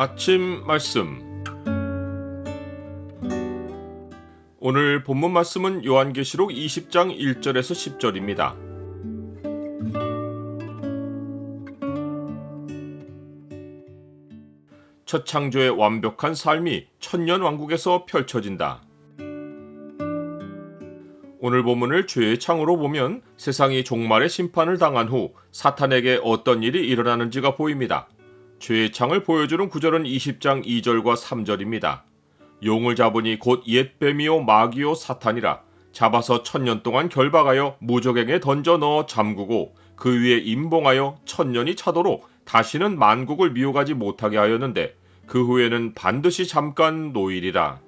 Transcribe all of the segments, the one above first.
아침 말씀 오늘 본문 말씀은 요한계시록 20장 1절에서 10절입니다. 첫 창조의 완벽한 삶이 천년 왕국에서 펼쳐진다. 오늘 본문을 죄의 창으로 보면 세상이 종말의 심판을 당한 후 사탄에게 어떤 일이 일어나는지가 보입니다. 죄의 창을 보여주는 구절은 20장 2절과 3절입니다. 용을 잡으니 곧 옛뱀이요 마귀요 사탄이라 잡아서 천년 동안 결박하여 무적행에 던져 넣어 잠그고 그 위에 임봉하여 천년이 차도록 다시는 만국을 미혹하지 못하게 하였는데 그 후에는 반드시 잠깐 노일이라.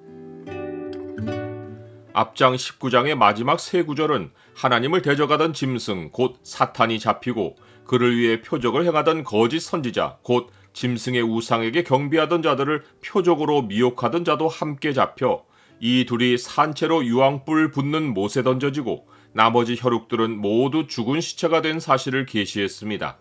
앞장 19장의 마지막 세 구절은 하나님을 대적하던 짐승 곧 사탄이 잡히고 그를 위해 표적을 행하던 거짓 선지자 곧 짐승의 우상에게 경비하던 자들을 표적으로 미혹하던 자도 함께 잡혀 이 둘이 산채로 유황불 붙는 못에 던져지고 나머지 혈육들은 모두 죽은 시체가 된 사실을 계시했습니다.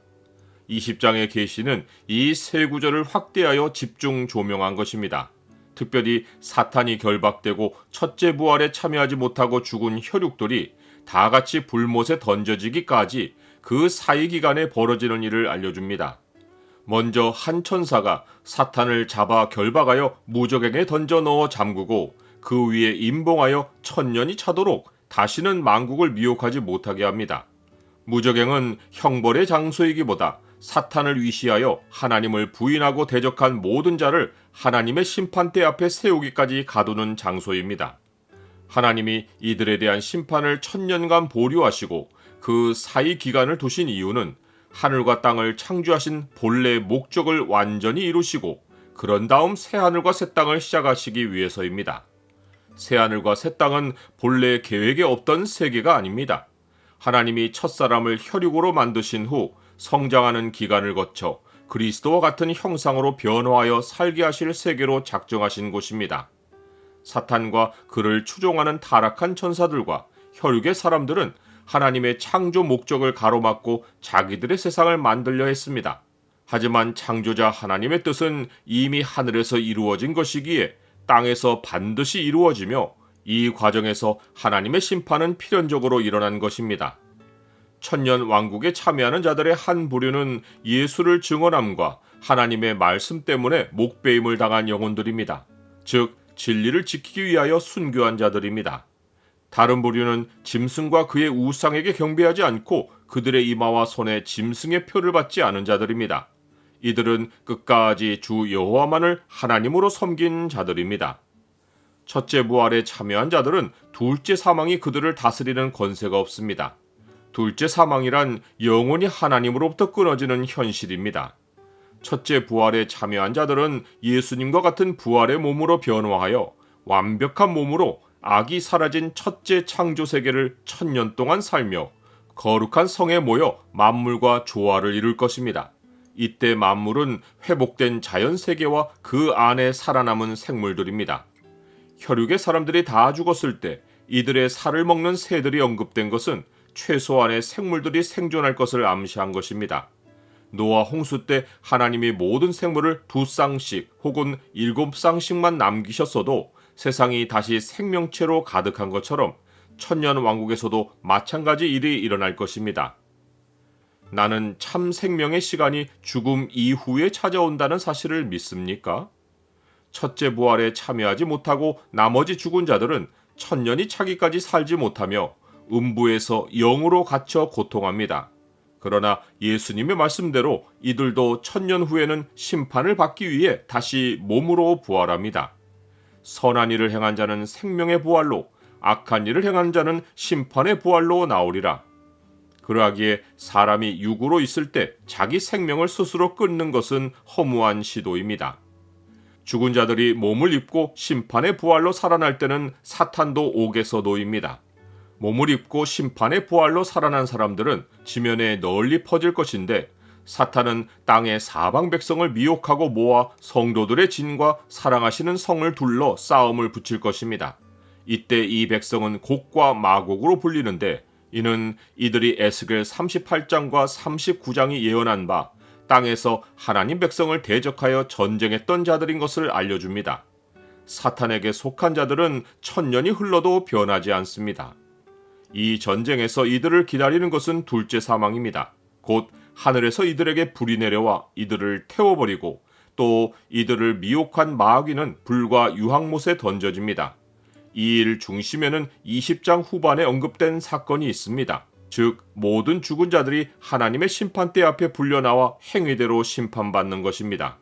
20장의 계시는 이 세 구절을 확대하여 집중 조명한 것입니다. 특별히 사탄이 결박되고 첫째 부활에 참여하지 못하고 죽은 혈육들이 다 같이 불못에 던져지기까지 그 사이 기간에 벌어지는 일을 알려줍니다. 먼저 한 천사가 사탄을 잡아 결박하여 무적에게 던져 넣어 잠그고 그 위에 임봉하여 천년이 차도록 다시는 만국을 미혹하지 못하게 합니다. 무적행은 형벌의 장소이기보다 사탄을 위시하여 하나님을 부인하고 대적한 모든 자를 하나님의 심판대 앞에 세우기까지 가두는 장소입니다. 하나님이 이들에 대한 심판을 천년간 보류하시고 그 사이 기간을 두신 이유는 하늘과 땅을 창조하신 본래의 목적을 완전히 이루시고 그런 다음 새 하늘과 새 땅을 시작하시기 위해서입니다. 새 하늘과 새 땅은 본래 계획에 없던 세계가 아닙니다. 하나님이 첫 사람을 혈육으로 만드신 후 성장하는 기간을 거쳐 그리스도와 같은 형상으로 변화하여 살게 하실 세계로 작정하신 곳입니다. 사탄과 그를 추종하는 타락한 천사들과 혈육의 사람들은 하나님의 창조 목적을 가로막고 자기들의 세상을 만들려 했습니다. 하지만 창조자 하나님의 뜻은 이미 하늘에서 이루어진 것이기에 땅에서 반드시 이루어지며 이 과정에서 하나님의 심판은 필연적으로 일어난 것입니다. 천년 왕국에 참여하는 자들의 한 부류는 예수를 증언함과 하나님의 말씀 때문에 목배임을 당한 영혼들입니다. 즉, 진리를 지키기 위하여 순교한 자들입니다. 다른 부류는 짐승과 그의 우상에게 경배하지 않고 그들의 이마와 손에 짐승의 표를 받지 않은 자들입니다. 이들은 끝까지 주 여호와만을 하나님으로 섬긴 자들입니다. 첫째 부활에 참여한 자들은 둘째 사망이 그들을 다스리는 권세가 없습니다. 둘째 사망이란 영원히 하나님으로부터 끊어지는 현실입니다. 첫째 부활에 참여한 자들은 예수님과 같은 부활의 몸으로 변화하여 완벽한 몸으로 악이 사라진 첫째 창조 세계를 천년 동안 살며 거룩한 성에 모여 만물과 조화를 이룰 것입니다. 이때 만물은 회복된 자연 세계와 그 안에 살아남은 생물들입니다. 혈육의 사람들이 다 죽었을 때 이들의 살을 먹는 새들이 언급된 것은 최소한의 생물들이 생존할 것을 암시한 것입니다. 노아 홍수 때 하나님이 모든 생물을 두 쌍씩 혹은 일곱 쌍씩만 남기셨어도 세상이 다시 생명체로 가득한 것처럼 천년 왕국에서도 마찬가지 일이 일어날 것입니다. 나는 참 생명의 시간이 죽음 이후에 찾아온다는 사실을 믿습니까? 첫째 부활에 참여하지 못하고 나머지 죽은 자들은 천년이 차기까지 살지 못하며 음부에서 영으로 갇혀 고통합니다. 그러나 예수님의 말씀대로 이들도 천년 후에는 심판을 받기 위해 다시 몸으로 부활합니다. 선한 일을 행한 자는 생명의 부활로, 악한 일을 행한 자는 심판의 부활로 나오리라. 그러하기에 사람이 육으로 있을 때 자기 생명을 스스로 끊는 것은 허무한 시도입니다. 죽은 자들이 몸을 입고 심판의 부활로 살아날 때는 사탄도 옥에서 놓입니다. 몸을 입고 심판의 부활로 살아난 사람들은 지면에 널리 퍼질 것인데 사탄은 땅의 사방 백성을 미혹하고 모아 성도들의 진과 사랑하시는 성을 둘러 싸움을 붙일 것입니다. 이때 이 백성은 곡과 마곡으로 불리는데 이는 이들이 에스겔 38장과 39장이 예언한 바 땅에서 하나님 백성을 대적하여 전쟁했던 자들인 것을 알려줍니다. 사탄에게 속한 자들은 천년이 흘러도 변하지 않습니다. 이 전쟁에서 이들을 기다리는 것은 둘째 사망입니다. 곧 하늘에서 이들에게 불이 내려와 이들을 태워버리고 또 이들을 미혹한 마귀는 불과 유황못에 던져집니다. 이 일 중심에는 20장 후반에 언급된 사건이 있습니다. 즉 모든 죽은 자들이 하나님의 심판대 앞에 불려나와 행위대로 심판받는 것입니다.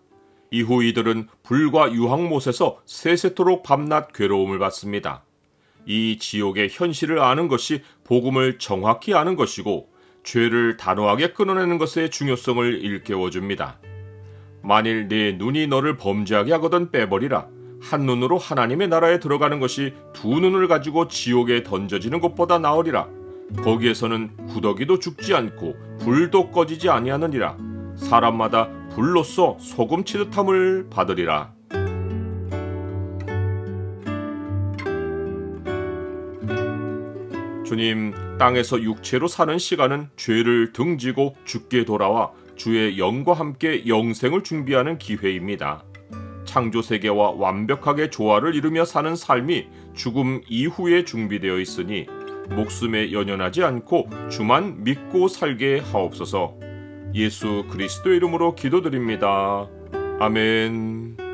이후 이들은 불과 유황못에서 세세토록 밤낮 괴로움을 받습니다. 이 지옥의 현실을 아는 것이 복음을 정확히 아는 것이고 죄를 단호하게 끊어내는 것의 중요성을 일깨워 줍니다. 만일 네 눈이 너를 범죄하게 하거든 빼버리라. 한 눈으로 하나님의 나라에 들어가는 것이 두 눈을 가지고 지옥에 던져지는 것보다 나으리라. 거기에서는 구더기도 죽지 않고 불도 꺼지지 아니하느니라. 사람마다 불로써 소금 치듯함을 받으리라. 주님, 땅에서 육체로 사는 시간은 죄를 등지고 죽게 돌아와 주의 영과 함께 영생을 준비하는 기회입니다. 창조 세계와 완벽하게 조화를 이루며 사는 삶이 죽음 이후에 준비되어 있으니 목숨에 연연하지 않고 주만 믿고 살게 하옵소서. 예수 그리스도 이름으로 기도드립니다. 아멘.